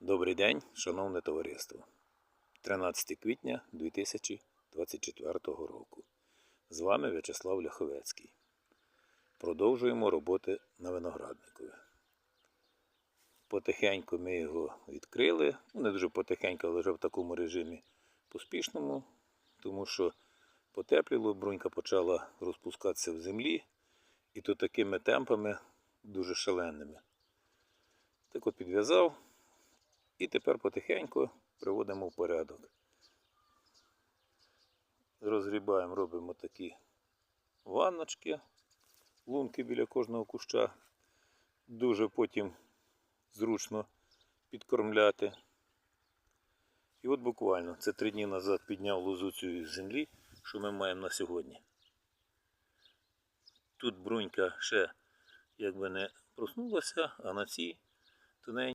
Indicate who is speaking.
Speaker 1: Добрий день, шановне товариство. 13 квітня 2024 року. З вами В'ячеслав Ляховецький. Продовжуємо роботи на виноградникові. Потихеньку ми його відкрили. Ну, не дуже потихеньку, але вже в такому режимі поспішному, тому що потепліло, брунька почала розпускатися в землі, і то такими темпами дуже шаленими. Так от підв'язав. І тепер потихеньку приводимо в порядок. Розгрібаємо, робимо такі ванночки, лунки біля кожного куща. Дуже потім зручно підкормляти. І от буквально це три дні назад підняв лозу цю із землі, що ми маємо на сьогодні. Тут брунька ще якби не проснулася, а на цій тоненькій